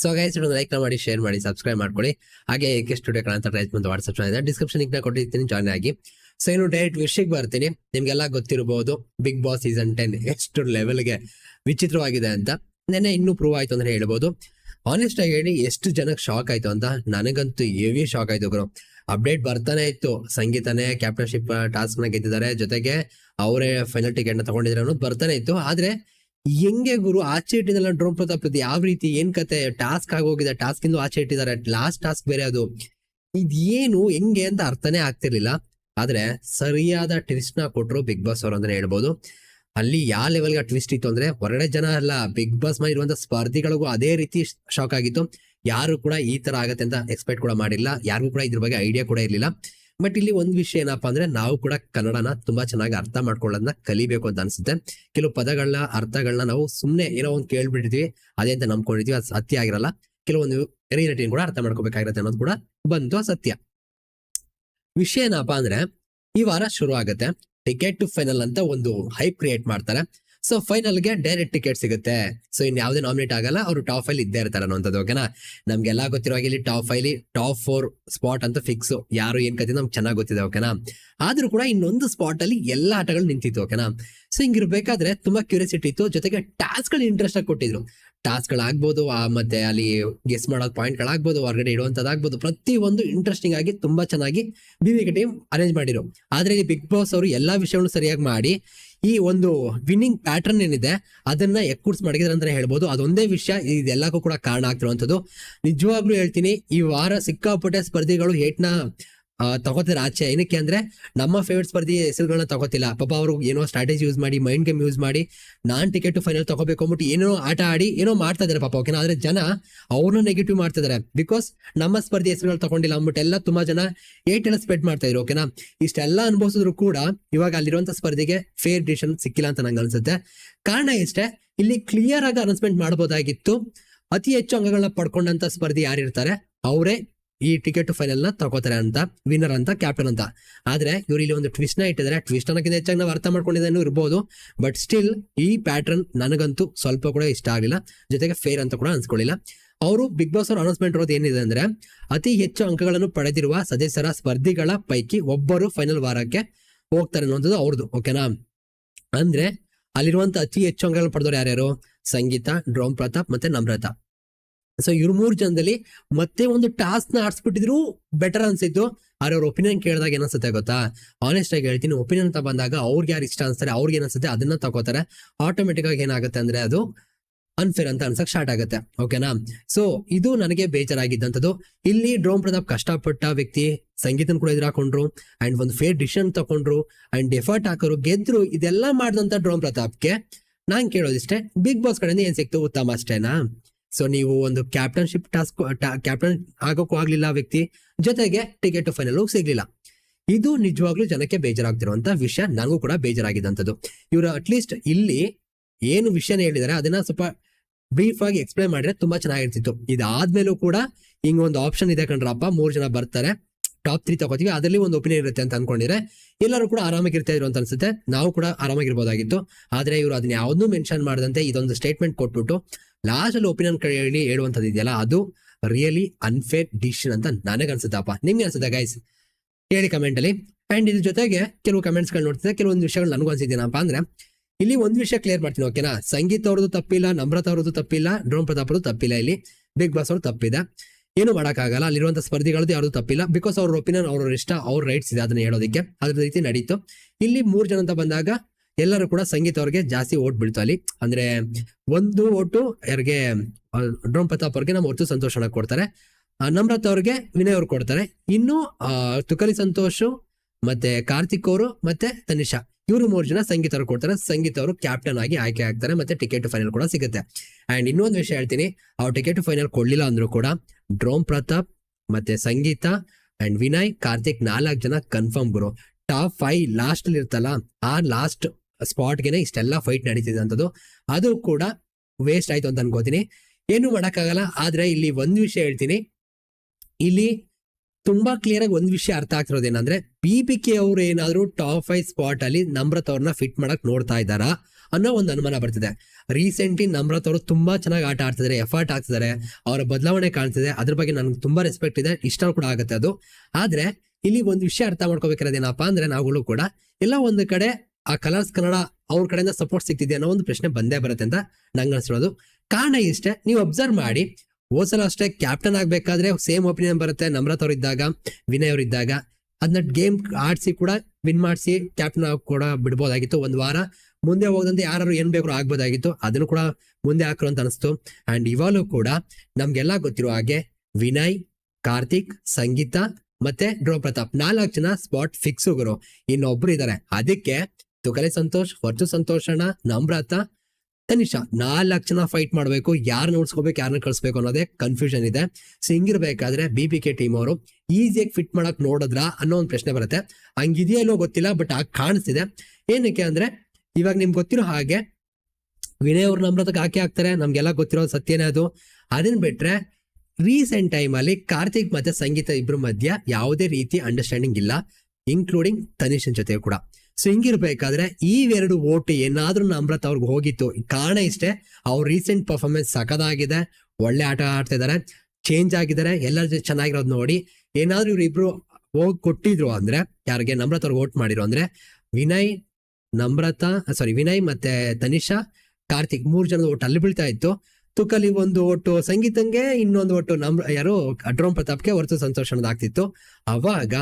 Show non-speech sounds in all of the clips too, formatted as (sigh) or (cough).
So guys like ಮಾಡಿ share ಮಾಡಿ subscribe ಮಾಡ್ಕೊಳ್ಳಿ. ಹಾಗೆ ಏಕೆ ಸ್ಟುಡಿಯೋ ಅಂತ ಪ್ರೈಸ್ ಬಂದು ವಾಟ್ಸಪ್ ಇದೆ. ಡಿಸ್ಕ್ರಿಪ್ಷನ್ ಲಿಂಕ್ ಕೊಟ್ಟಿರ್ತೀನಿ ಜಾಯ್ನ್ ಆಗಿ. ಸೊ ಇನ್ನು ಡೈರೆಕ್ಟ್ ವಿಷಯಕ್ಕೆ ಬರ್ತೀನಿ. ನಿಮ್ಗೆಲ್ಲ ಗೊತ್ತಿರಬಹುದು ಬಿಗ್ ಬಾಸ್ ಸೀಸನ್ ಟೆನ್ ಎಷ್ಟು ಲೆವೆಲ್ಗೆ ವಿಚಿತ್ರವಾಗಿದೆ ಅಂತ. ನೆನ್ನೆ ಇನ್ನೂ ಪ್ರೂವ್ ಆಯ್ತು ಅಂದ್ರೆ ಹೇಳ್ಬೋದು. ಆನೆಸ್ಟ್ ಆಗಿ ಹೇಳಿ, ಎಷ್ಟು ಜನಕ್ಕೆ ಶಾಕ್ ಆಯ್ತು ಅಂತ ನನಗಂತೂ ಹೆವಿ ಶಾಕ್ ಆಯ್ತು ಗುರು. ಅಪ್ಡೇಟ್ ಬರ್ತಾನೆ ಇತ್ತು. ಸಂಗೀತನೇ ಕ್ಯಾಪ್ಟನ್ಶಿಪ್ ಟಾಸ್ಕ್ ಗೆದ್ದಿದ್ದಾರೆ. ಜೊತೆಗೆ ಅವರೇ ಫೈನಲ್ ಟಿಕೆಟ್ನ ತಗೊಂಡಿದ್ದಾರೆ ಅನ್ನೋದು ಬರ್ತಾನೆ ಇತ್ತು. ಆದ್ರೆ ಹೆಂಗೆ ಗುರು? ಆಚೆ ಇಟ್ಟಿದ್ದಲ್ಲ ಡ್ರೋನ್ ಪ್ರತಾಪ್ ಪ್ರತಿ ಯಾವ ರೀತಿ, ಏನ್ ಕತೆ? ಟಾಸ್ಕ್ ಆಗೋಗಿದೆ ಟಾಸ್ಕ್ ಇಂದು ಆಚೆ ಇಟ್ಟಿದ್ದಾರೆ. ಲಾಸ್ಟ್ ಟಾಸ್ಕ್ ಬೇರೆ ಅದು. ಇದೇನು ಹೆಂಗೆ ಅಂತ ಅರ್ಥನೇ ಆಗ್ತಿರ್ಲಿಲ್ಲ. ಆದ್ರೆ ಸರಿಯಾದ ಟ್ವಿಸ್ಟ್ನ ಕೊಟ್ರು ಬಿಗ್ ಬಾಸ್ ಅವರು ಅಂದ್ರೆ ಹೇಳ್ಬೋದು. ಅಲ್ಲಿ ಯಾವ ಲೆವೆಲ್ಗೆ ಟ್ವಿಸ್ಟ್ ಇತ್ತು ಅಂದ್ರೆ, ಹೊರಗಡೆ ಜನ ಅಲ್ಲ, ಬಿಗ್ ಬಾಸ್ ಮ ಇರುವಂತ ಸ್ಪರ್ಧಿಗಳಿಗೂ ಅದೇ ರೀತಿ ಶಾಕ್ ಆಗಿತ್ತು. ಯಾರು ಕೂಡ ಈ ತರ ಆಗತ್ತೆ ಅಂತ ಎಕ್ಸ್ಪೆಕ್ಟ್ ಕೂಡ ಮಾಡಿಲ್ಲ. ಯಾರಿಗೂ ಕೂಡ ಇದ್ರ ಬಗ್ಗೆ ಐಡಿಯಾ ಕೂಡ ಇರ್ಲಿಲ್ಲ. ಬಟ್ ಇಲ್ಲಿ ಒಂದ್ ವಿಷಯ ಏನಪ್ಪಾ ಅಂದ್ರೆ ನಾವು ಕೂಡ ಕನ್ನಡನ ತುಂಬಾ ಚೆನ್ನಾಗಿ ಅರ್ಥ ಮಾಡ್ಕೊಳ್ಳೋದನ್ನ ಕಲಿಬೇಕು ಅಂತ ಅನ್ಸುತ್ತೆ. ಕೆಲವು ಪದಗಳನ್ನ ಅರ್ಥಗಳನ್ನ ನಾವು ಸುಮ್ನೆ ಏನೋ ಒಂದು ಕೇಳ್ಬಿಟ್ಟಿದ್ವಿ, ಅದೇ ಅಂತ ನಂಬ್ಕೊಂಡಿದ್ವಿ, ಅದು ಸತ್ಯ ಆಗಿರಲ್ಲ. ಕೆಲವೊಂದು ರಿಯಾಲಿಟಿನ ಕೂಡ ಅರ್ಥ ಮಾಡ್ಕೋಬೇಕಾಗಿರತ್ತೆ ಅನ್ನೋದು ಕೂಡ ಬಂತು ಸತ್ಯ ವಿಷಯ ಏನಪ್ಪಾ ಅಂದ್ರೆ ಈ ವಾರ ಶುರು ಆಗುತ್ತೆ ಟಿಕೆಟ್ ಟು ಫೈನಲ್ ಅಂತ ಒಂದು ಹೈಪ್ ಕ್ರಿಯೇಟ್ ಮಾಡ್ತಾರೆ. ಸೊ ಫೈನಲ್ಗೆ ಡೈರೆಕ್ಟ್ ಟಿಕೆಟ್ ಸಿಗುತ್ತೆ. ಸೊ ಇನ್ ಯಾವುದೇ ನಾಮಿನೇಟ್ ಆಗಲ್ಲ, ಅವರು ಟಾಪ್ ಫೈಲ್ ಇದ್ದೇ ಇರ್ತಾರೆ ಅನ್ನೋಂಥದ್ದು ಓಕೆನಾ ನಮ್ಗೆಲ್ಲ ಗೊತ್ತಿರೋ ಹಾಗೆ ಇಲ್ಲಿ ಟಾಪ್ ಫೈಲಿ ಟಾಪ್ ಫೋರ್ ಸ್ಪಾಟ್ ಅಂತ ಫಿಕ್ಸ್ ಯಾರು ಏನ್ ಕತೆ ನಮ್ಗೆ ಚೆನ್ನಾಗಿ ಗೊತ್ತಿದೆ ಓಕೆನಾ ಆದ್ರೂ ಕೂಡ ಇನ್ನೊಂದು ಸ್ಪಾಟ್ ಅಲ್ಲಿ ಎಲ್ಲ ಆಟಗಳು ನಿಂತಿತ್ತು ಓಕೆನಾ ಸೊ ಹಿಂಗಿರ್ಬೇಕಾದ್ರೆ ತುಂಬಾ ಕ್ಯೂರಿಯಾಸಿಟಿ ಇತ್ತು. ಜೊತೆಗೆ ಟಾಸ್ಕ್ಗಳು ಇಂಟ್ರೆಸ್ಟ್ ಆಗಿ ಕೊಟ್ಟಿದ್ರು. ಟಾಸ್ಕ್ ಗಳಾಗ್ಬೋದು ಆ ಮತ್ತೆ ಅಲ್ಲಿ ಗೆಸ್ ಮಾಡೋ ಪಾಯಿಂಟ್ ಗಳಾಗ್ಬೋದು ಹೊರಗಡೆ ಇಡುವಂತದ್ದಾಗ್ಬೋದು ಪ್ರತಿ ಒಂದು ಇಂಟ್ರೆಸ್ಟಿಂಗ್ ಆಗಿ ತುಂಬಾ ಚೆನ್ನಾಗಿ ಬಿವಿಕೆ ಟೀಮ್ ಅರೇಂಜ್ ಮಾಡಿರು. ಆದ್ರೆ ಇಲ್ಲಿ ಬಿಗ್ ಬಾಸ್ ಅವರು ಎಲ್ಲಾ ವಿಷಯಗಳನ್ನು ಸರಿಯಾಗಿ ಮಾಡಿ ಈ ಒಂದು ವಿನ್ನಿಂಗ್ ಪ್ಯಾಟರ್ನ್ ಏನಿದೆ, ಅದನ್ನ ಎಕ್ಕೂಡ್ಸ್ ಮಾಡಿದ್ರೆ ಅಂತ ಹೇಳ್ಬೋದು. ಅದೊಂದೇ ವಿಷಯ, ಇದೆಲ್ಲಕ್ಕೂ ಕೂಡ ಕಾರಣ ಆಗ್ತಿರುವಂಥದ್ದು. ನಿಜವಾಗ್ಲೂ ಹೇಳ್ತೀನಿ, ಈ ವಾರ ಸಿಕ್ಕಾಪಟ್ಟೆ ಸ್ಪರ್ಧಿಗಳು ಹೇಟ್ನ ತಗೋತಾರೆ ಆಚೆ? ಏನಕ್ಕೆ ಅಂದ್ರೆ ನಮ್ಮ ಫೇವ್ರೆಟ್ ಸ್ಪರ್ಧಿ ಹೆಸರುಗಳನ್ನ ತಗೋತಿಲ್ಲ. ಪಾಪ ಅವರು ಏನೋ ಸ್ಟ್ರಾಟಜಿ ಯೂಸ್ ಮಾಡಿ ಮೈಂಡ್ ಗೇಮ್ ಯೂಸ್ ಮಾಡಿ, ನಾನ್ ಟಿಕೆಟ್ ಫೈನಲ್ ತಗೋಬೇಕು ಅಂದ್ಬಿಟ್ಟು ಏನೋ ಆಟ ಆಡಿ ಏನೋ ಮಾಡ್ತಾ ಇದಾರೆ ಪಾಪ. ಓಕೆನಾ? ಆದ್ರೆ ಜನ ಅವ್ರನ್ನ ನೆಗೆಟಿವ್ ಮಾಡ್ತಾ ಇದಾರೆ. ಬಿಕಾಸ್ ನಮ್ಮ ಸ್ಪರ್ಧಿ ಹೆಸರುಗಳು ತಗೊಂಡಿಲ್ಲ ಅಂದ್ಬಿಟ್ಟು ಎಲ್ಲ ತುಂಬಾ ಜನ ಏಟ್ ಎಲ್ಲ ಸ್ಪೆಡ್ ಮಾಡ್ತಾ ಇದ್ರು. ಓಕೆನಾ? ಇಷ್ಟೆಲ್ಲ ಅನುಭವಿಸಿದ್ರು ಕೂಡ ಇವಾಗ ಅಲ್ಲಿರುವಂತ ಸ್ಪರ್ಧೆಗೆ ಫೇರ್ ಡಿಸಿಷನ್ ಸಿಕ್ಕಿಲ್ಲ ಅಂತ ನಂಗೆ ಅನ್ಸುತ್ತೆ. ಕಾರಣ ಇಷ್ಟೇ ಇಲ್ಲಿ ಕ್ಲಿಯರ್ ಆಗಿ ಅನೌನ್ಸ್ಮೆಂಟ್ ಮಾಡಬಹುದಾಗಿತ್ತು ಅತಿ ಹೆಚ್ಚು ಅಂಗಗಳನ್ನ ಪಡ್ಕೊಂಡಂತ ಸ್ಪರ್ಧಿ ಯಾರಿರ್ತಾರೆ? ಅವರೇ. ಈ ಟಿಕೆಟ್ ಫೈನಲ್ನ ತಗೋತಾರೆ ಅಂತ ವಿನ್ನರ್ ಅಂತ ಕ್ಯಾಪ್ಟನ್ ಅಂತ. ಆದ್ರೆ ಇವರು ಇಲ್ಲಿ ಒಂದು ಟ್ವಿಸ್ಟ್ನ ಇಟ್ಟಿದ್ದಾರೆ. ಟ್ವಿಸ್ಟ್ ಅನ್ನೋಕ್ಕಿಂತ ಹೆಚ್ಚಾಗಿ ನಾವು ಅರ್ಥ ಮಾಡ್ಕೊಂಡಿದ್ದೇನು ಇರ್ಬೋದು. ಬಟ್ ಸ್ಟಿಲ್ ಈ ಪ್ಯಾಟರ್ನ್ ನನಗಂತೂ ಸ್ವಲ್ಪ ಕೂಡ ಇಷ್ಟ ಆಗಲಿಲ್ಲ. ಜೊತೆಗೆ ಫೇರ್ ಅಂತ ಕೂಡ ಅನ್ಸ್ಕೊಳ್ಳಿಲ್ಲ. ಅವರು ಬಿಗ್ ಬಾಸ್ ಅವ್ರ ಅನೌನ್ಸ್ಮೆಂಟ್ ಇರೋದು ಏನಿದೆ ಅಂದ್ರೆ, ಅತಿ ಹೆಚ್ಚು ಅಂಕಗಳನ್ನು ಪಡೆದಿರುವ ಸದಸ್ಯರ ಸ್ಪರ್ಧಿಗಳ ಪೈಕಿ ಒಬ್ಬರು ಫೈನಲ್ ವಾರಕ್ಕೆ ಹೋಗ್ತಾರೆ ಅನ್ನೋದು ಅವ್ರದ್ದು ಓಕೆನಾ ಅಂದ್ರೆ ಅಲ್ಲಿರುವಂತ ಅತಿ ಹೆಚ್ಚು ಅಂಕಗಳನ್ನು ಪಡೆದವರು ಯಾರ್ಯಾರು? ಸಂಗೀತ ಡ್ರೋಮ್ ಪ್ರತಾಪ್ ಮತ್ತೆ ನಮ್ರತಾ. ಸೊ ಇವ್ರ ಮೂರು ಜನದಲ್ಲಿ ಮತ್ತೆ ಒಂದು ಟಾಸ್ಕ್ನ ಆಡ್ಸ್ಬಿಟ್ಟಿದ್ರು ಬೆಟರ್ ಅನ್ಸಿತ್ತು. ಆದ್ರೆ ಅವ್ರ ಒಪಿನಿಯನ್ ಕೇಳಿದಾಗ ಏನನ್ಸುತ್ತೆ ಗೊತ್ತಾ? ಆನೆಸ್ಟ್ ಆಗಿ ಹೇಳ್ತೀನಿ ಒಪಿನಿಯನ್ ಅಂತ ಬಂದಾಗ ಅವ್ರಿಗೆ ಯಾರು ಇಷ್ಟ ಅನ್ಸ್ತಾರೆ, ಅವ್ರಿಗೆ ಏನಿಸುತ್ತೆ ಅದನ್ನ ತಗೋತಾರೆ. ಆಟೋಮೆಟಿಕ್ ಏನಾಗುತ್ತೆ ಅಂದ್ರೆ ಅದು ಅನ್ಫೇರ್ ಅಂತ ಅನ್ಸಕ್ ಸ್ಟಾರ್ಟ್ ಆಗುತ್ತೆ. ಓಕೆನಾ ಸೊ ಇದು ನನಗೆ ಬೇಜಾರಾಗಿದ್ದಂಥದ್ದು. ಇಲ್ಲಿ ಡ್ರೋಮ್ ಪ್ರತಾಪ್ ಕಷ್ಟಪಟ್ಟ ವ್ಯಕ್ತಿ, ಸಂಗೀತನ ಕೂಡ ಎದುರಾಕೊಂಡ್ರು ಅಂಡ್ ಒಂದು ಫೇರ್ ಡಿಸಿಷನ್ ತಗೊಂಡ್ರು ಅಂಡ್ ಎಫರ್ಟ್ ಹಾಕೋರು, ಗೆದ್ರು, ಇದೆಲ್ಲ ಮಾಡಿದಂತ ಡ್ರೋಮ್ ಪ್ರತಾಪ್ಗೆ ನಾನ್ ಕೇಳೋದಿಷ್ಟೇ. ಬಿಗ್ ಬಾಸ್ ಕಡೆಯಿಂದ ಏನ್ ಸಿಕ್ತು? ಉತ್ತಮ ಅಷ್ಟೇನಾ? ಸೊ ನೀವು ಒಂದು ಕ್ಯಾಪ್ಟನ್ಶಿಪ್ ಟಾಸ್ಕ್ ಕ್ಯಾಪ್ಟನ್ ಆಗೋಕ್ಕೂ ಆಗ್ಲಿಲ್ಲ ವ್ಯಕ್ತಿ. ಜೊತೆಗೆ ಟಿಕೆಟ್ ಫೈನಲ್ ಸಿಗ್ಲಿಲ್ಲ. ಇದು ನಿಜವಾಗ್ಲೂ ಜನಕ್ಕೆ ಬೇಜಾರಾಗ್ತಿರುವಂತ ವಿಷಯ. ನನಗೂ ಕೂಡ ಬೇಜಾರಾಗಿದ್ದಂಥದ್ದು. ಇವರು ಅಟ್ಲೀಸ್ಟ್ ಇಲ್ಲಿ ಏನು ವಿಷಯನ ಹೇಳಿದ್ದಾರೆ, ಅದನ್ನ ಸ್ವಲ್ಪ ಬ್ರೀಫ್ ಆಗಿ ಎಕ್ಸ್ಪ್ಲೈನ್ ಮಾಡಿದ್ರೆ ತುಂಬಾ ಚೆನ್ನಾಗಿರ್ತಿತ್ತು. ಇದಾದ್ಮೇಲೂ ಕೂಡ ಹಿಂಗ ಒಂದು ಆಪ್ಷನ್ ಇದೆ ಕಣ್ರಪ್ಪ. ಮೂರ್ ಜನ ಬರ್ತಾರೆ. ಟಾಪ್ ತ್ರೀ ತಗೋತೀವಿ. ಅದರಲ್ಲಿ ಒಂದು ಒಪಿನಿಯನ್ ಇರುತ್ತೆ ಅಂತ ಅನ್ಕೊಂಡಿದ್ರೆ ಎಲ್ಲರೂ ಕೂಡ ಆರಾಮಾಗಿರ್ತಾ ಇದ್ರು ಅಂತ ಅನ್ಸುತ್ತೆ. ನಾವು ಕೂಡ ಆರಾಮಾಗಿರ್ಬೋದಾಗಿತ್ತು. ಆದ್ರೆ ಇವರು ಅದನ್ನ ಯಾವ್ದನ್ನೂ ಮೆನ್ಷನ್ ಮಾಡದಂತೆ ಇದೊಂದು ಸ್ಟೇಟ್ಮೆಂಟ್ ಕೊಟ್ಬಿಟ್ಟು ಲಾಸ್ಟ್ ಅಲ್ಲಿ ಒಪಿನಿಯನ್ ಹೇಳಿ ಹೇಳುವಂತದ್ದು ಇದೆಯಲ್ಲ, ಅದು ರಿಯಲಿ ಅನ್ಫೇರ್ ಡಿಸಿಷನ್ ಅಂತ ನನಗೆ ಅನ್ಸುತ್ತಪ್ಪ. ನಿಮ್ಗೆ ಅನ್ಸುತ್ತೆ ಗೈಸ್ ಹೇಳಿ ಕಮೆಂಟ್ ಅಲ್ಲಿ. ಅಂಡ್ ಇದ್ರ ಜೊತೆಗೆ ಕೆಲವು ಕಮೆಂಟ್ಸ್ಗಳು ನೋಡ್ತಿದ್ದೆ, ಕೆಲವೊಂದು ವಿಷಯಗಳು ನನಗೂ ಅನ್ಸಿದ್ದೀನಪ್ಪ ಅಂದ್ರೆ, ಇಲ್ಲಿ ಒಂದು ವಿಷಯ ಕ್ಲಿಯರ್ ಮಾಡ್ತೀನಿ ಓಕೆನಾ ಸಂಗೀತ ಅವ್ರದ್ದು ತಪ್ಪಿಲ್ಲ, ನಮ್ರತ ಅವ್ರದ್ದು ತಪ್ಪಿಲ್ಲ ಡ್ರೋನ್ ಪ್ರತಾಪ್ ಅವ್ರದ್ದು ತಪ್ಪಿಲ್ಲ ಇಲ್ಲಿ. ಬಿಗ್ ಬಾಸ್ ಅವ್ರು ತಪ್ಪಿದೆ. ಏನು ಮಾಡೋಕ್ಕಾಗಲ್ಲ, ಅಲ್ಲಿರುವಂಥ ಸ್ಪರ್ಧಿಗಳದ್ದು ಯಾರು ತಪ್ಪಿಲ್ಲ. ಬಿಕಾಸ್ ಅವ್ರ ಒಪಿನಿಯನ್ ಅವ್ರ ಇಷ್ಟ, ಅವ್ರ ರೈಟ್ಸ್ ಇದೆ ಅದನ್ನ ಹೇಳೋದಕ್ಕೆ. ಅದ್ರ ರೀತಿ ನಡೀತು. ಇಲ್ಲಿ ಮೂರು ಜನ ಅಂತ ಬಂದಾಗ ಎಲ್ಲರೂ ಕೂಡ ಸಂಗೀತ ಅವ್ರಿಗೆ ಜಾಸ್ತಿ ಓಟ್ ಬೀಳ್ತು ಅಲ್ಲಿ. ಅಂದ್ರೆ ಒಂದು ಓಟು ಯಾರಿಗೆ ಡ್ರೋಮ್ ಪ್ರತಾಪ್ ಅವ್ರಿಗೆ ನಮ್ಮ ಹೊತ್ತು ಸಂತೋಷ ಕೊಡ್ತಾರೆ. ನಮ್ರತ ಅವ್ರಿಗೆ ವಿನಯ್ ಅವ್ರು ಕೊಡ್ತಾರೆ. ಇನ್ನು ತುಕಲಿ ಸಂತೋಷ್, ಮತ್ತೆ ಕಾರ್ತಿಕ್ ಅವರು, ಮತ್ತೆ ತನಿಷಾ. ಇವರು ಮೂರು ಜನ ಸಂಗೀತ ಅವ್ರು ಕೊಡ್ತಾರೆ. ಸಂಗೀತ ಅವರು ಕ್ಯಾಪ್ಟನ್ ಆಗಿ ಆಯ್ಕೆ ಆಗ್ತಾರೆ, ಮತ್ತೆ ಟಿಕೆಟ್ ಫೈನಲ್ ಕೂಡ ಸಿಗುತ್ತೆ. ಅಂಡ್ ಇನ್ನೊಂದು ವಿಷಯ ಹೇಳ್ತೀನಿ, ಅವ್ರು ಟಿಕೆಟ್ ಫೈನಲ್ ಕೊಡ್ಲಿಲ್ಲ ಅಂದ್ರೂ ಕೂಡ ಡ್ರೋಮ್ ಪ್ರತಾಪ್, ಮತ್ತೆ ಸಂಗೀತ ಅಂಡ್ ವಿನಯ್, ಕಾರ್ತಿಕ್ ನಾಲ್ಕು ಜನ ಕನ್ಫರ್ಮ್ ಗುರು. ಟಾಪ್ ಫೈವ್ ಲಾಸ್ಟ್ ಇರ್ತಲ್ಲ ಆ ಲಾಸ್ಟ್ ಸ್ಪಾಟ್ಗೆನೆ ಇಷ್ಟೆಲ್ಲ ಫೈಟ್ ನಡೀತಿದೆ ಅಂತದ್ದು ಅದು ಕೂಡ ವೇಸ್ಟ್ ಆಯ್ತು ಅಂತ ಅನ್ಕೋತೀನಿ. ಏನು ಮಾಡೋಕ್ಕಾಗಲ್ಲ, ಆದ್ರೆ ಇಲ್ಲಿ ಒಂದು ವಿಷಯ ಹೇಳ್ತೀನಿ. ಇಲ್ಲಿ ತುಂಬಾ ಕ್ಲಿಯರ್ ಆಗಿ ಒಂದ್ ವಿಷಯ ಅರ್ಥ ಆಗ್ತಿರೋದು ಏನಂದ್ರೆ ಪಿ ಕೆ ಅವ್ರು ಏನಾದರೂ ಟಾಪ್ ಫೈವ್ ಸ್ಪಾಟ್ ಅಲ್ಲಿ ನಮ್ರತ್ ಅವ್ರನ್ನ ಫಿಟ್ ಮಾಡಕ್ ನೋಡ್ತಾ ಇದ್ದಾರಾ ಅನ್ನೋ ಒಂದು ಅನುಮಾನ ಬರ್ತಿದೆ. ರೀಸೆಂಟ್ಲಿ ನಮ್ರತ್ ಅವರು ತುಂಬಾ ಚೆನ್ನಾಗಿ ಆಟ ಆಡ್ತಿದ್ದಾರೆ ಎಫರ್ಟ್ ಆಗ್ತಿದ್ದಾರೆ ಅವರ ಬದಲಾವಣೆ ಕಾಣ್ತಿದೆ, ಅದ್ರ ಬಗ್ಗೆ ನನ್ಗೆ ತುಂಬಾ ರೆಸ್ಪೆಕ್ಟ್ ಇದೆ ಇಷ್ಟ ಕೂಡ ಆಗುತ್ತೆ ಅದು. ಆದ್ರೆ ಇಲ್ಲಿ ಒಂದು ವಿಷಯ ಅರ್ಥ ಮಾಡ್ಕೋಬೇಕಿರೋದೇನಪ್ಪ ಅಂದ್ರೆ ನಾವುಗಳು ಕೂಡ ಎಲ್ಲ ಒಂದು ಕಡೆ ಆ ಕಲರ್ಸ್ ಕನ್ನಡ ಅವ್ರ ಕಡೆಯಿಂದ ಸಪೋರ್ಟ್ ಸಿಗ್ತಿದೆ ಅನ್ನೋ ಒಂದು ಪ್ರಶ್ನೆ ಬಂದೇ ಬರುತ್ತೆ ಅಂತ ನಂಗೆ ಅನ್ಸಿರೋದು. ಕಾರಣ ಇಷ್ಟೇ, ನೀವು ಅಬ್ಸರ್ವ್ ಮಾಡಿ. ಹೋದ್ಸಲ ಅಷ್ಟೇ ಕ್ಯಾಪ್ಟನ್ ಆಗ್ಬೇಕಾದ್ರೆ ಸೇಮ್ ಒಪಿನಿಯನ್ ಬರುತ್ತೆ. ನಮ್ರತ್ ಅವರಿದ್ದಾಗ ಇದ್ದಾಗ ವಿನಯ್ ಅವ್ರು ಇದ್ದಾಗ ಅದನ್ನ ಗೇಮ್ ಆಡಿಸಿ ಕೂಡ ವಿನ್ ಮಾಡಿಸಿ ಕ್ಯಾಪ್ಟನ್ ಕೂಡ ಬಿಡ್ಬೋದಾಗಿತ್ತು. ಒಂದು ವಾರ ಮುಂದೆ ಹೋದಂತೆ ಯಾರು ಏನ್ ಬೇಕು ಆಗ್ಬೋದಾಗಿತ್ತು. ಅದನ್ನು ಕೂಡ ಮುಂದೆ ಹಾಕ್ರು ಅಂತ ಅನಿಸ್ತು. ಅಂಡ್ ಇವಾಗಲೂ ಕೂಡ ನಮ್ಗೆಲ್ಲ ಗೊತ್ತಿರೋ ಹಾಗೆ ವಿನಯ್, ಕಾರ್ತಿಕ್, ಸಂಗೀತ ಮತ್ತೆ ಡ್ರೋ ಪ್ರತಾಪ್ ನಾಲ್ಕು ಜನ ಸ್ಪಾಟ್ ಫಿಕ್ಸ್ ಹೋಗರು ಇನ್ನೊಬ್ರು ಇದ್ದಾರೆ ಅದಕ್ಕೆ ತುಕಲೆ ಸಂತೋಷ್, ವರ್ಜು ಸಂತೋಷಣ ನಮ್ರಾತ, ತನಿಷಾ. ನಾಲ್ಕು ಜನ ಫೈಟ್ ಮಾಡಬೇಕು. ಯಾರನ್ನ ಉಳಿಸ್ಕೋಬೇಕು ಯಾರನ್ನ ಕಳಿಸ್ಬೇಕು ಅನ್ನೋದೇ ಕನ್ಫ್ಯೂಷನ್ ಇದೆ. ಸೊ ಹಿಂಗಿರ್ಬೇಕಾದ್ರೆ ಬಿ ಪಿ ಕೆ ಟೀಮ್ ಅವರು ಈಸಿಯಾಗಿ ಫಿಟ್ ಮಾಡಕ್ ನೋಡಿದ್ರ ಅನ್ನೋ ಒಂದು ಪ್ರಶ್ನೆ ಬರುತ್ತೆ. ಹಂಗಿದೆಯಲ್ಲೋ ಗೊತ್ತಿಲ್ಲ ಬಟ್ ಆಗ ಕಾಣಿಸ್ತಿದೆ. ಏನಕ್ಕೆ ಅಂದ್ರೆ, ಇವಾಗ ನಿಮ್ಗೆ ಗೊತ್ತಿರೋ ಹಾಗೆ ವಿನಯ್ ಅವ್ರ ನಮ್ರತಕ್ಕೆ ಹಾಕಿ ಹಾಕ್ತಾರೆ. ನಮ್ಗೆಲ್ಲ ಗೊತ್ತಿರೋ ಸತ್ಯನೇ ಅದು. ಅದನ್ನ ಬಿಟ್ರೆ ರೀಸೆಂಟ್ ಟೈಮ್ ಅಲ್ಲಿ ಕಾರ್ತಿಕ್ ಮತ್ತೆ ಸಂಗೀತ ಇಬ್ಬರ ಮಧ್ಯ ಯಾವುದೇ ರೀತಿ ಅಂಡರ್ಸ್ಟ್ಯಾಂಡಿಂಗ್ ಇಲ್ಲ ಇನ್ಕ್ಲೂಡಿಂಗ್ ತನಿಷನ್ ಜೊತೆ ಕೂಡ. ಸೊ ಹಿಂಗಿರ್ಬೇಕಾದ್ರೆ ಈ ಎರಡು ಓಟ್ ಏನಾದ್ರೂ ನಮ್ರತ್ ಅವ್ರಿಗೆ ಹೋಗಿತ್ತು. ಕಾರಣ ಇಷ್ಟೇ, ಅವ್ರ ರೀಸೆಂಟ್ ಪರ್ಫಾರ್ಮೆನ್ಸ್ ಸಖದಾಗಿದೆ, ಒಳ್ಳೆ ಆಟ ಆಡ್ತಾ ಇದಾರೆ ಚೇಂಜ್ ಆಗಿದ್ದಾರೆ ಎಲ್ಲರ ಜೊತೆ ಚೆನ್ನಾಗಿರೋದು ನೋಡಿ. ಏನಾದ್ರೂ ಇವರಿಬ್ರು ಹೋಗಿ ಕೊಟ್ಟಿದ್ರು ಅಂದ್ರೆ, ಯಾರಿಗೆ ನಮ್ರತ್ ಅವ್ರಿಗೆ ಓಟ್ ಮಾಡಿರೋ ಅಂದ್ರೆ, ವಿನಯ್, ನಮ್ರತ ಸಾರಿ ವಿನಯ್ ಮತ್ತೆ ತನಿಷಾ, ಕಾರ್ತಿಕ್ ಮೂರು ಜನದ ಓಟ್ ಅಲ್ಲಿ ಬೀಳ್ತಾ ಇತ್ತು. ತುಕಲಿ ಒಂದು ಓಟು, ಸಂಗೀತಂಗೆ ಇನ್ನೊಂದು ಒಟ್ಟು ನಮ್ ಯಾರು ಅಡ್ರೋಮ್ ಪ್ರತಾಪ್ಗೆ ಹೊರತು ಸಂತೋಷ ಅನ್ನೋದಾಗ್ತಿತ್ತು ಅವಾಗ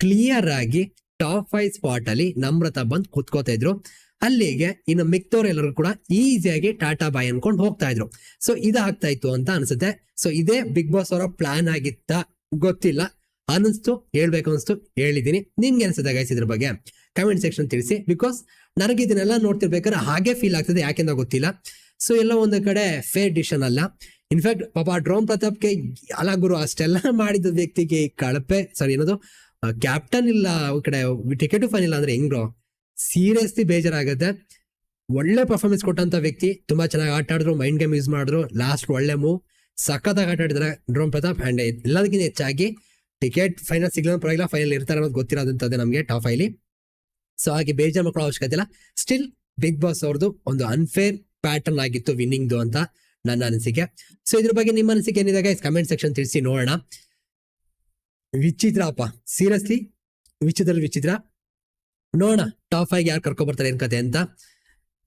ಕ್ಲಿಯರ್ ಆಗಿ ಟಾಪ್ ಫೈವ್ ಸ್ಪಾಟ್ ಅಲ್ಲಿ ನಮ್ರತ ಬಂದ್ ಕುತ್ಕೋತಾ ಇದ್ರು. ಅಲ್ಲಿಗೆ ಇನ್ನು ಮಿಕ್ತವ್ರೆಲ್ಲರೂ ಕೂಡ ಈಸಿಯಾಗಿ ಟಾಟಾ ಬಾಯ್ ಅನ್ಕೊಂಡು ಹೋಗ್ತಾ ಇದ್ರು. ಸೊ ಇದಾಗ್ತಾ ಇತ್ತು ಅಂತ ಅನ್ಸುತ್ತೆ. ಸೊ ಇದೇ ಬಿಗ್ ಬಾಸ್ ಅವರ ಪ್ಲಾನ್ ಆಗಿತ್ತ? ಗೊತ್ತಿಲ್ಲ. ಅನಿಸ್ತು, ಹೇಳ್ಬೇಕು ಅನಿಸ್ತು, ಹೇಳಿದೀನಿ. ನಿಮ್ಗೆ ಅನಿಸುತ್ತೆ ಗೈಸ್ ಇದ್ರ ಬಗ್ಗೆ? ಕಮೆಂಟ್ ಸೆಕ್ಷನ್ ತಿಳಿಸಿ. ಬಿಕಾಸ್ ನನಗೆ ಇದನ್ನೆಲ್ಲ ನೋಡ್ತಿರ್ಬೇಕಾದ್ರೆ ಹಾಗೆ ಫೀಲ್ ಆಗ್ತದೆ. ಯಾಕೆಂದ ಗೊತ್ತಿಲ್ಲ. ಸೊ ಎಲ್ಲ ಒಂದು ಕಡೆ ಫೇರ್ ಡಿಶನ್ ಅಲ್ಲ. ಇನ್ಫ್ಯಾಕ್ಟ್ ಪಾಪ ಡ್ರೋನ್ ಪ್ರತಾಪ್ಗೆ ಅಲಗುರು ಗುರು ಅಷ್ಟೆಲ್ಲ ಮಾಡಿದ ವ್ಯಕ್ತಿಗೆ ಕಳಪೆ. ಸಾರಿ ಏನದು? ಕ್ಯಾಪ್ಟನ್ ಇಲ್ಲ, ಈ ಕಡೆ ಟಿಕೆಟ್ ಫೈನ್ ಇಲ್ಲ ಅಂದ್ರೆ ಹೆಂಗ್ ಬ್ರೋ ಸೀರಿಯಸ್ಲಿ ಬೇಜಾರಾಗುತ್ತೆ. ಒಳ್ಳೆ ಪರ್ಫಾರ್ಮೆನ್ಸ್ ಕೊಟ್ಟಂತ ವ್ಯಕ್ತಿ, ತುಂಬಾ ಚೆನ್ನಾಗಿ ಆಟ ಆಡಿದ್ರು ಮೈಂಡ್ ಗೇಮ್ ಯೂಸ್ ಮಾಡಿದ್ರು ಲಾಸ್ಟ್ ಒಳ್ಳೆ ಮೂವ್ ಸಖತ್ತಾಗಿ ಆಟ ಆಡಿದ್ರೆ ಡ್ರೋನ್ ಪ್ರತಾಪ್ ಅಂಡ್ ಎಲ್ಲದಕ್ಕಿಂತ ಹೆಚ್ಚಾಗಿ ಟಿಕೆಟ್ ಫೈನಲ್ ಸಿಗ್ಲ ಪರವಾಗಿಲ್ಲ ಫೈನಲ್ ಇರ್ತಾರೆ ಅನ್ನೋದು ಗೊತ್ತಿರೋದಂತದ್ದು ನಮಗೆ ಟಾಪ್ ಐಲಿ ಸೊ ಹಾಗೆ ಬೇಜಾರು ಮಕ್ಕಳ ಅವಶ್ಯಕತೆ ಇಲ್ಲ. ಸ್ಟಿಲ್ ಬಿಗ್ ಬಾಸ್ ಅವ್ರದ್ದು ಒಂದು ಅನ್ಫೇರ್ ಪ್ಯಾಟರ್ನ್ ಆಗಿತ್ತು ವಿನ್ನಿಂಗ್ದು ಅಂತ ನನ್ನ ಅನಿಸಿಕೆ. ಸೊ ಇದ್ರ ಬಗ್ಗೆ ನಿಮ್ಮ ಅನಿಸಿಕೆ ಏನಿದೆ ಕಮೆಂಟ್ ಸೆಕ್ಷನ್ ತಿಳಿಸಿ ನೋಡೋಣ. ವಿಚಿತ್ರ ಅಪ್ಪ ಸೀರಿಯಸ್ಲಿ ವಿಚಿತ್ರ ವಿಚಿತ್ರ? ನೋಡೋಣ. ಟಾಪ್ ಫೈವ್ ಯಾರು ಕರ್ಕೊ ಬರ್ತಾರೆ ಏನ್ ಕತೆ ಅಂತ.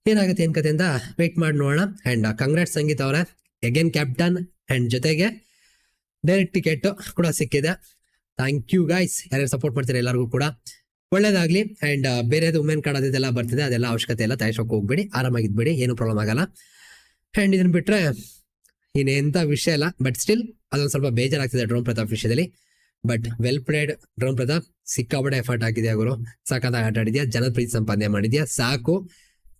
ಏನಾಗುತ್ತೆ ಏನ್ ಕತೆ ಅಂತ? ವೇಟ್ ಮಾಡಿ ನೋಡೋಣ. ಅಂಡ್ ಕಂಗ್ರಾಟ್ ಸಂಗೀತ ಅವರ. ಎಗೇನ್ ಕ್ಯಾಪ್ಟನ್ ಅಂಡ್ ಜೊತೆಗೆ ಡೈರೆಕ್ಟ್ ಟಿಕೆಟ್ ಕೂಡ ಸಿಕ್ಕಿದೆ. ಥ್ಯಾಂಕ್ ಯು ಗೈಸ್ ಯಾರ್ಯಾರು ಸಪೋರ್ಟ್ ಮಾಡ್ತಾರೆ ಎಲ್ಲರಿಗೂ ಕೂಡ. ಒಳ್ಳೇದಾಗ್ಲಿ. ಅಂಡ್ ಬೇರೆದು ವುಮೆನ್ ಕಾರ್ಡ್ ಅದೆಲ್ಲ ಬರ್ತಿದೆ. ಅದೆಲ್ಲ ಅವಶ್ಯಕತೆ ಇಲ್ಲ. ತಯಾರಿಸೋಕೆ ಹೋಗ್ಬೇಡಿ. ಆರಾಮಾಗಿದ್ಬೇಡಿ. ಏನು ಪ್ರಾಬ್ಲಮ್ ಆಗಲ್ಲ. ಅಂಡ್ ಇದನ್ನ ಬಿಟ್ರೆ ಇನ್ನೆಂಥ ವಿಷಯ ಇಲ್ಲ. ಬಟ್ ಸ್ಟಿಲ್ ಅದೊಂದು ಸ್ವಲ್ಪ ಬೇಜಾರಾಗ್ತಿದೆ ಡ್ರೋನ್ ಪ್ರತಾಪ್ ವಿಷಯದಲ್ಲಿ. But well played drone Pratap ಸಿಕ್ಕಾಪಟ್ಟೆ ಎಫರ್ಟ್ ಹಾಕಿದ್ಯಾ ಗುರು? ಸಾಕಾದಾಗ ಆಟ ಆಡಿದ್ಯಾ? ಜನದ ಸಂಪಾದನೆ ಮಾಡಿದ್ಯಾ? ಸಾಕು.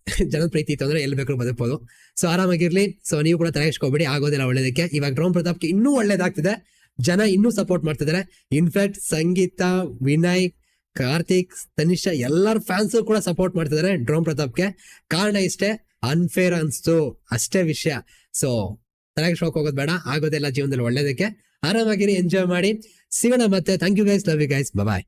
(laughs) ಜನದ ಪ್ರೀತಿ ಇತ್ತು ಅಂದ್ರೆ ಎಲ್ಲಿ ಬೇಕಾದ್ರೂ ಬದುಕ್ಬೋದು. ಸೊ ಆರಾಮಾಗಿರ್ಲಿ. ಸೊ ನೀವು ಕೂಡ ತಲೆಗಿಸ್ಕೋಬೇಡಿ ಆಗೋದಿಲ್ಲ ಒಳ್ಳೇದಕ್ಕೆ. ಇವಾಗ ಡ್ರೋನ್ ಪ್ರತಾಪ್ಗೆ ಇನ್ನೂ ಒಳ್ಳೇದಾಗ್ತಿದೆ. ಜನ ಇನ್ನೂ ಸಪೋರ್ಟ್ ಮಾಡ್ತಿದ್ದಾರೆ. ಇನ್ಫ್ಯಾಕ್ಟ್ ಸಂಗೀತ, ವಿನಯ್, ಕಾರ್ತಿಕ್, ತನಿಷಾ ಎಲ್ಲರ ಫ್ಯಾನ್ಸ್ ಕೂಡ ಸಪೋರ್ಟ್ ಮಾಡ್ತಿದ್ದಾರೆ ಡ್ರೋನ್ ಪ್ರತಾಪ್ಗೆ ಕಾರಣ ಇಷ್ಟೇ ಅನ್ಫೇರ್ ಅನ್ಸ್ತು. ಅಷ್ಟೇ ವಿಷಯ. ಸೊ ತಲೆಗೆ ಶೋಕ್ ಹೋಗೋದು ಬೇಡ. ಆಗೋದೆಲ್ಲ ಜೀವನದಲ್ಲಿ ಒಳ್ಳೇದಕ್ಕೆ. ಆರಾಮಾಗಿರಿ ಎಂಜಾಯ್ ಮಾಡಿ. ಸಿಗೋಣ ಮತ್ತೆ thank you guys love you guys bye